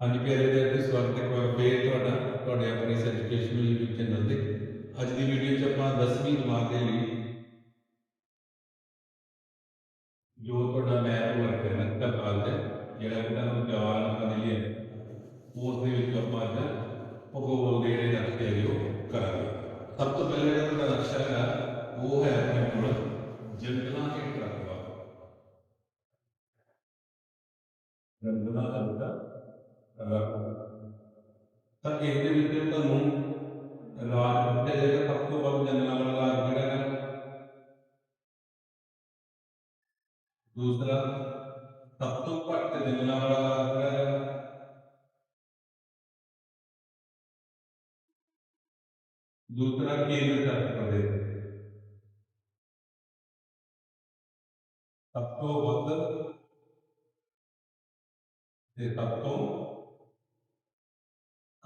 ਹਾਂਜੀ ਪਿਆਰੇ ਵਿਦਿਆਰਥੀ ਸਵਾਗਤ ਹੈ ਇੱਕ ਫੇਰ ਤੁਹਾਡਾ, ਤੁਹਾਡੇ ਆਪਣੀ ਇਸ ਐਜੂਕੇਸ਼ਨਲ YouTube ਚੈਨਲ ਤੇ। ਅੱਜ ਦੀ ਵੀਡੀਓ 'ਚ ਆਪਾਂ 10ਵੀਂ ਜਮਾਤ ਦੇ ਲਈ ਜੋ ਤੁਹਾਡਾ ਮੈਥ ਵਰਕ ਹੈ ਨਾ ਦਾ ਜਿਹੜਾ ਕਿ ਤੁਹਾਨੂੰ ਚਾਰ ਅੰਕਾਂ ਲਈ ਹੈ, ਉਸ ਦੇ ਵਿੱਚ ਆਪਾਂ ਅੱਜ ਭੂਗੋਲ ਦੇ ਜਿਹੜੇ ਨਕਸ਼ੇ ਹੈਗੇ ਉਹ ਕਰਾਂਗੇ। ਸਭ ਤੋਂ ਪਹਿਲਾਂ ਜਿਹੜਾ ਤੁਹਾਡਾ ਨਕਸ਼ਾ ਹੈ ਉਹ ਹੈ ਆਪਣੇ ਕੋਲ ਜੰਗਲਾਂ ਦੇ ਰਕਬਾ ਜੰਗਲਾਂ ਦਾ ਤਾਂ ਇਹਦੇ ਵਿੱਚ ਤੁਹਾਨੂੰ ਰਾਜ ਦਿੱਤੇ ਜਾਏਗਾ ਸਭ ਤੋਂ ਵੱਧ ਜੰਗਲਾਂ ਵਾਲਾ ਰਾਜ ਕਿਹੜਾ ਹੈ ਦੂਸਰਾ ਸਭ ਤੋਂ ਘੱਟ ਜੰਗਲਾਂ ਵਾਲਾ ਰਾਜ ਕਿਹੜਾ ਹੈ ਦੂਸਰਾ ਕੇਂਦਰ ਸ਼ਾਸਿਤ ਪ੍ਰਦੇਸ਼ ਸਭ ਤੋਂ ਵੱਧ ਤੇ ਸਭ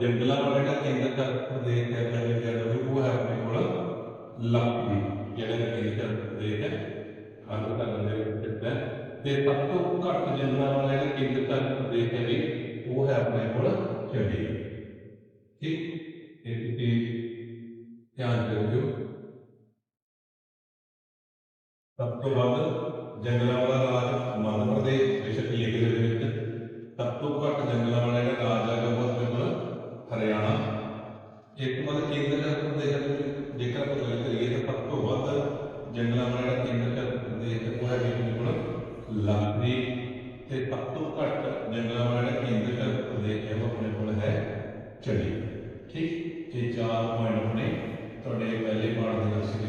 ਜੰਗਲਾਂ ਵਾਲਾ ਜਿਹੜਾ ਕੇਂਦਰ ਸ਼ਾਸਿਤ ਪ੍ਰਦੇਸ਼ ਹੈ ਪਹਿਲੇ ਜਿਹੜਾ ਉਹ ਹੈ ਆਪਣੇ ਕੋਲ ਲੱਖਦਵੀਪ ਜਿਹੜਾ ਕੇਂਦਰ ਪ੍ਰਦੇਸ਼ ਹੈ ਆਂਧਰਾ ਪ੍ਰਦੇਸ਼ ਦੇ ਵਿੱਚ ਹੈ। ਤੇ ਸਭ ਤੋਂ ਘੱਟ ਜੰਗਲਾਂ ਵਾਲਾ ਜਿਹੜਾ ਕੇਂਦਰ ਸ਼ਾਸਿਤ ਪ੍ਰਦੇਸ਼ ਹੈ ਜੀ ਉਹ ਹੈ ਆਪਣੇ ਕੋਲ ਚੰਡੀਗੜ੍ਹ। ਠੀਕ? ਇਹ ਤੁਸੀਂ ਧਿਆਨ ਰੱਖਿਓ ਸਭ ਤੋਂ ਵੱਧ ਜੰਗਲਾਂ ਵਾਲਾ ਰਾਜ ਮੱਧ ਪ੍ਰਦੇਸ਼, ਬੇਸ਼ੱਕ ਲਿਖੇ ਦੇ ਵਿੱਚ। ਜੰਗਲਾਂ ਵਾਲਾ ਜਿਹੜਾ ਕੇਂਦਰ ਸ਼ਾਸਿਤ ਪ੍ਰਦੇਸ਼ ਉਹ ਹੈ ਜੀ ਆਪਣੇ ਤੇ ਸਭ ਤੋਂ ਘੱਟ ਜੰਗਲਾਂ ਵਾਲਾ ਜਿਹੜਾ ਕੇਂਦਰ ਸ਼ਾਸਿਤ ਹੈ, ਉਹ ਆਪਣੇ ਕੋਲ ਹੈ ਚੰਡੀਗੜ੍ਹ ਠੀਕ? ਇਹ ਚਾਰ ਪੁਆਇੰਟ ਆਪਣੇ ਤੁਹਾਡੇ ਪਹਿਲੇ ਪਾਠ ਦੇ ਨਕਸ਼ੇ ਦੇ ਵਿੱਚ